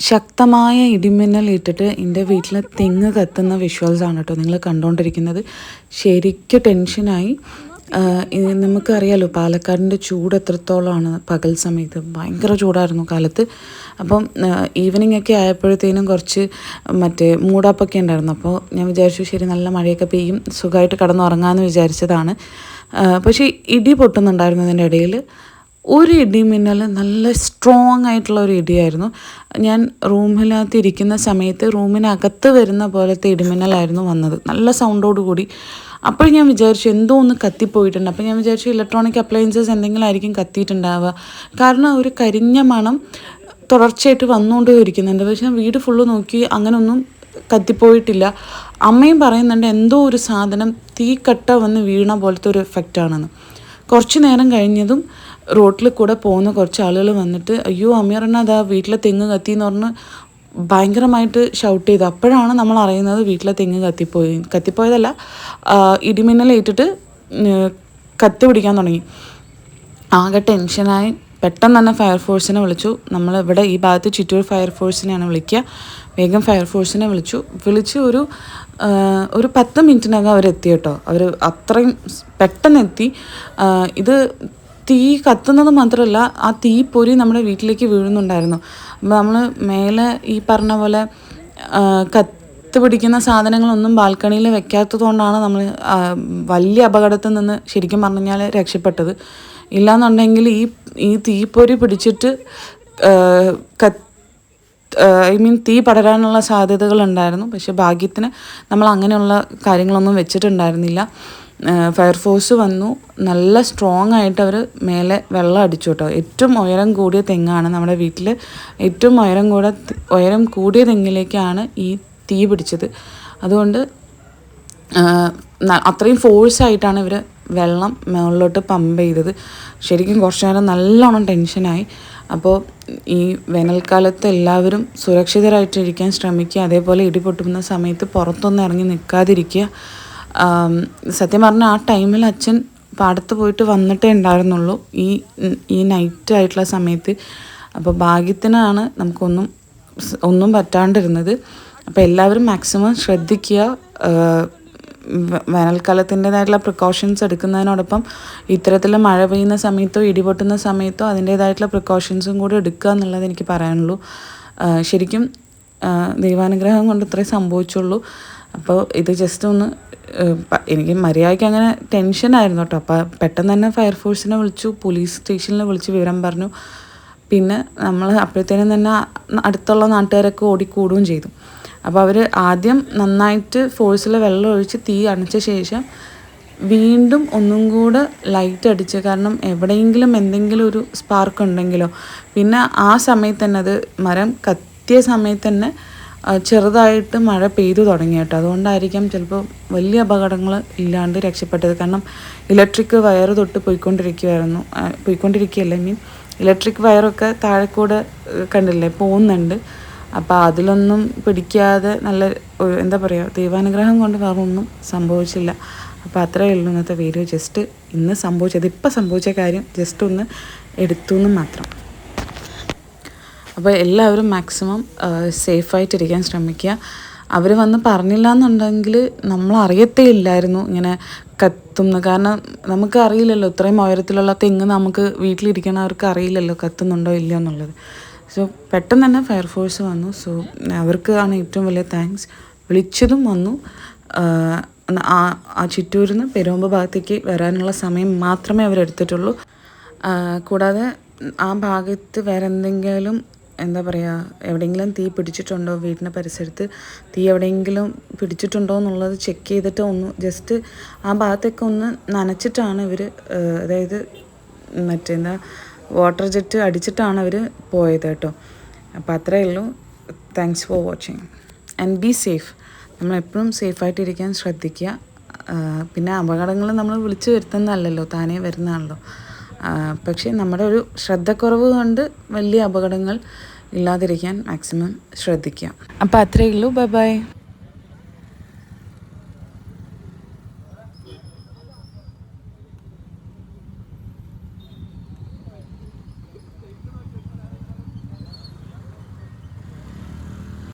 ശക്തമായ ഇടിമിന്നൽ ഇട്ടിട്ട് എന്റെ വീട്ടിൽ തെങ്ങ് കത്തുന്ന വിഷ്വൽസ് ആണ് കേട്ടോ നിങ്ങൾ കണ്ടുകൊണ്ടിരിക്കുന്നത് ശരിക്കും ടെൻഷനായി നമുക്കറിയാലോ പാലക്കാടിന്റെ ചൂട് എത്രത്തോളമാണ് പകൽ സമയത്ത്. ഭയങ്കര ചൂടായിരുന്നു കാലത്ത്. അപ്പം ഈവനിങ് ഒക്കെ ആയപ്പോഴത്തേനും കുറച്ച് മറ്റേ മൂടാപ്പൊക്കെ ഉണ്ടായിരുന്നു. അപ്പോൾ ഞാൻ വിചാരിച്ചു ശരി നല്ല മഴയൊക്കെ പെയ്യും. സുഖമായിട്ട് കടന്നുറങ്ങാമെന്ന് വിചാരിച്ചതാണ്. പക്ഷേ ഇടി പൊട്ടുന്നുണ്ടായിരുന്നതിന്റെ ഇടയിൽ ഒരു ഇടിമിന്നൽ നല്ല സ്ട്രോങ് ആയിട്ടുള്ള ഒരു ഇടിയായിരുന്നു. ഞാൻ റൂമിനകത്ത് ഇരിക്കുന്ന സമയത്ത് റൂമിനകത്ത് വരുന്ന പോലത്തെ ഇടിമിന്നലായിരുന്നു വന്നത്. നല്ല സൗണ്ടോട് കൂടി. അപ്പോൾ ഞാൻ വിചാരിച്ചു എന്തോ ഒന്ന് കത്തിപ്പോയിട്ടുണ്ട്. അപ്പോൾ ഞാൻ വിചാരിച്ചു ഇലക്ട്രോണിക് അപ്ലയൻസസ് എന്തെങ്കിലും ആയിരിക്കും കത്തിയിട്ടുണ്ടാവുക. കാരണം ഒരു കരിഞ്ഞ മണം തുടർച്ചയായിട്ട് വന്നുകൊണ്ടേ ഇരിക്കുന്നുണ്ട് പക്ഷെ ഞാൻ വീട് ഫുള്ള് നോക്കി അങ്ങനൊന്നും കത്തിപ്പോയിട്ടില്ല. അമ്മയും പറയുന്നുണ്ട് എന്തോ ഒരു സാധനം തീക്കട്ട വന്ന് വീണ പോലത്തെ ഒരു എഫക്റ്റാണെന്ന് കുറച്ച് നേരം കഴിഞ്ഞതും റോട്ടിൽ കൂടെ പോകുന്ന കുറച്ച് ആളുകൾ വന്നിട്ട് അയ്യോ അമീറണ്ണ അതാ വീട്ടിലെ തെങ്ങ് കത്തി എന്ന് പറഞ്ഞ് ഭയങ്കരമായിട്ട് ഷൗട്ട് ചെയ്തു. അപ്പോഴാണ് നമ്മൾ അറിയുന്നത് വീട്ടിലെ തെങ്ങ് കത്തിപ്പോയി കത്തിപ്പോയതല്ല ഇടിമിന്നലേറ്റിട്ട് കത്തി പിടിക്കാൻ തുടങ്ങി. ആകെ ടെൻഷനായി പെട്ടെന്ന് തന്നെ ഫയർഫോഴ്സിനെ വിളിച്ചു. നമ്മൾ ഇവിടെ ഈ ഭാഗത്ത് ചിറ്റൂർ ഫയർഫോഴ്സിനെയാണ് വിളിക്കുക. വേഗം ഫയർഫോഴ്സിനെ വിളിച്ചു. വിളിച്ച് ഒരു ഒരു പത്ത് മിനിറ്റിനകം അവരെത്തി കേട്ടോ. അവർ അത്രയും പെട്ടെന്ന് എത്തി ഇത് തീ കത്തുന്നത് മാത്രമല്ല ആ തീ പൊരി നമ്മുടെ വീട്ടിലേക്ക് വീഴുന്നുണ്ടായിരുന്നു. നമ്മൾ മേലെ ഈ പറഞ്ഞ പോലെ കത്ത് പിടിക്കുന്ന സാധനങ്ങളൊന്നും ബാൽക്കണിയിൽ വെക്കാത്തത് കൊണ്ടാണ് നമ്മൾ വലിയ അപകടത്തിൽ നിന്ന് ശരിക്കും പറഞ്ഞു കഴിഞ്ഞാൽ രക്ഷപ്പെട്ടത്. ഇല്ലാന്നുണ്ടെങ്കിൽ ഈ ഈ തീപ്പൊരി പിടിച്ചിട്ട് കത്ത് ഐ മീൻ തീ പടരാനുള്ള സാധ്യതകളുണ്ടായിരുന്നു. പക്ഷെ ഭാഗ്യത്തിന് നമ്മൾ അങ്ങനെയുള്ള കാര്യങ്ങളൊന്നും വെച്ചിട്ടുണ്ടായിരുന്നില്ല. ഫയർഫോഴ്സ് വന്നു. നല്ല സ്ട്രോങ് ആയിട്ട് അവർ മേലെ വെള്ളം അടിച്ചു കേട്ടോ. ഏറ്റവും ഉയരം കൂടിയ തെങ്ങാണ് നമ്മുടെ വീട്ടിൽ ഏറ്റവും ഉയരം കൂടെ ഉയരം കൂടിയ തെങ്ങിലേക്കാണ് ഈ തീ പിടിച്ചത്. അതുകൊണ്ട് അത്രയും ഫോഴ്സ് ആയിട്ടാണ് ഇവർ വെള്ളം മുകളിലോട്ട് പമ്പ് ചെയ്തത്. ശരിക്കും കുറച്ച് നേരം നല്ലോണം ടെൻഷനായി അപ്പോൾ ഈ വേനൽക്കാലത്ത് എല്ലാവരും സുരക്ഷിതരായിട്ടിരിക്കാൻ ശ്രമിക്കുക അതേപോലെ ഇടിപൊട്ടുന്ന സമയത്ത് പുറത്തൊന്നും ഇറങ്ങി നിൽക്കാതിരിക്കുക. സത്യം പറഞ്ഞാൽ ആ ടൈമിൽ അച്ഛൻ പാടത്ത് പോയിട്ട് വന്നിട്ടേ ഉണ്ടായിരുന്നുള്ളൂ. ഈ ഈ നൈറ്റ് ആയിട്ടുള്ള സമയത്ത്. അപ്പോൾ ഭാഗ്യത്തിനാണ് നമുക്കൊന്നും ഒന്നും പറ്റാണ്ടിരുന്നത്. അപ്പോൾ എല്ലാവരും മാക്സിമം ശ്രദ്ധിക്കുക. വേനൽക്കാലത്തിന്റെതായിട്ടുള്ള പ്രിക്കോഷൻസ് എടുക്കുന്നതിനോടൊപ്പം ഇത്തരത്തിൽ മഴ പെയ്യുന്ന സമയത്തോ ഇടിപൊട്ടുന്ന സമയത്തോ അതിന്റേതായിട്ടുള്ള പ്രിക്കോഷൻസും കൂടി എടുക്കുക എന്നുള്ളത് എനിക്ക് പറയാനുള്ളൂ. ശരിക്കും ദൈവാനുഗ്രഹം കൊണ്ട് ഇത്രേ സംഭവിച്ചുള്ളൂ. അപ്പോൾ ഇത് ജസ്റ്റ് ഒന്ന് എനിക്ക് മര്യാദയ്ക്ക് അങ്ങനെ ടെൻഷനായിരുന്നു കേട്ടോ അപ്പോൾ പെട്ടെന്ന് തന്നെ ഫയർഫോഴ്സിനെ വിളിച്ചു പോലീസ് സ്റ്റേഷനിൽ വിളിച്ച് വിവരം പറഞ്ഞു. പിന്നെ നമ്മൾ അപ്പോഴത്തേനും തന്നെ അടുത്തുള്ള നാട്ടുകാരൊക്കെ ഓടിക്കൂടുകയും ചെയ്തു. അപ്പോൾ അവർ ആദ്യം നന്നായിട്ട് ഫോഴ്സിൽ വെള്ളം ഒഴിച്ച് തീ അണച്ച ശേഷം വീണ്ടും ഒന്നും കൂടെ ലൈറ്റ് അടിച്ച് കാരണം എവിടെയെങ്കിലും എന്തെങ്കിലും ഒരു സ്പാർക്ക് ഉണ്ടെങ്കിലോ. പിന്നെ ആ സമയത്ത് തന്നെ അത് മരം കത്തിയ സമയത്ത് തന്നെ ചെറുതായിട്ട് മഴ പെയ്തു തുടങ്ങി കേട്ടോ. അതുകൊണ്ടായിരിക്കാം ചിലപ്പോൾ വലിയ അപകടങ്ങൾ ഇല്ലാണ്ട് രക്ഷപ്പെട്ടത്. കാരണം ഇലക്ട്രിക് വയർ തൊട്ട് പോയിക്കൊണ്ടിരിക്കുമായിരുന്നു ആ, പോയിക്കൊണ്ടിരിക്കുകയല്ല മീൻ? ഇലക്ട്രിക് വയറൊക്കെ താഴെ കൂടെ കണ്ടില്ലേ പോകുന്നുണ്ട്. അപ്പോൾ അതിലൊന്നും പിടിക്കാതെ നല്ല എന്താ പറയുക ദൈവാനുഗ്രഹം കൊണ്ട് വേറെ ഒന്നും സംഭവിച്ചില്ല. അപ്പോൾ അത്രയേ ഉള്ളൂ ഇന്നത്തെ വീഡിയോ ജസ്റ്റ് ഇന്ന് സംഭവിച്ചത് ഇപ്പം സംഭവിച്ച കാര്യം ജസ്റ്റ് ഒന്ന് എടുത്തു എന്ന് മാത്രം. അപ്പോൾ എല്ലാവരും മാക്സിമം സേഫായിട്ടിരിക്കാൻ ശ്രമിക്കുക. അവർ വന്ന് പറഞ്ഞില്ല എന്നുണ്ടെങ്കിൽ നമ്മൾ അറിയത്തേ ഇല്ലായിരുന്നു ഇങ്ങനെ കത്തുന്നു. കാരണം നമുക്ക് അറിയില്ലല്ലോ ഇത്രയും ഉയരത്തിലുള്ള തെങ്ങ് നമുക്ക് വീട്ടിലിരിക്കണവർക്ക് അറിയില്ലല്ലോ കത്തുന്നുണ്ടോ ഇല്ലയോ എന്നുള്ളത്. സോ പെട്ടെന്ന് തന്നെ ഫയർഫോഴ്സ് വന്നു. സോ അവർക്ക് ആണ് ഏറ്റവും വലിയ താങ്ക്സ്. വിളിച്ചതും വന്നു. ആ ആ ചിറ്റൂരിൽ നിന്ന് പെരുമ്പ് ഭാഗത്തേക്ക് വരാനുള്ള സമയം മാത്രമേ അവരെടുത്തിട്ടുള്ളൂ. കൂടാതെ ആ ഭാഗത്ത് വേറെ എന്തെങ്കിലും എന്താ പറയുക എവിടെയെങ്കിലും തീ പിടിച്ചിട്ടുണ്ടോ വീടിന്റെ പരിസരത്ത്? തീ എവിടെയെങ്കിലും പിടിച്ചിട്ടുണ്ടോ എന്നുള്ളത് ചെക്ക് ചെയ്തിട്ട് ഒന്ന് ജസ്റ്റ് ആ ഭാഗത്തൊക്കെ ഒന്ന് നനച്ചിട്ടാണ് ഇവർ അതായത് മറ്റേന്താ വാട്ടർ ജെറ്റ് അടിച്ചിട്ടാണ് അവർ പോയത് കേട്ടോ. അപ്പോൾ അത്രയേ ഉള്ളൂ. Thanks for watching and be safe നമ്മളെപ്പോഴും സേഫായിട്ടിരിക്കാൻ ശ്രദ്ധിക്കുക. പിന്നെ അപകടങ്ങൾ നമ്മൾ വിളിച്ചു വരുത്തുന്നതല്ലല്ലോ താനേ വരുന്നതാണല്ലോ. പക്ഷേ നമ്മുടെ ഒരു ശ്രദ്ധക്കുറവ് കൊണ്ട് വലിയ അപകടങ്ങൾ ഇല്ലാതിരിക്കാൻ മാക്സിമം ശ്രദ്ധിക്കുക. അപ്പോൾ അത്രയേ ഉള്ളൂ. Bye bye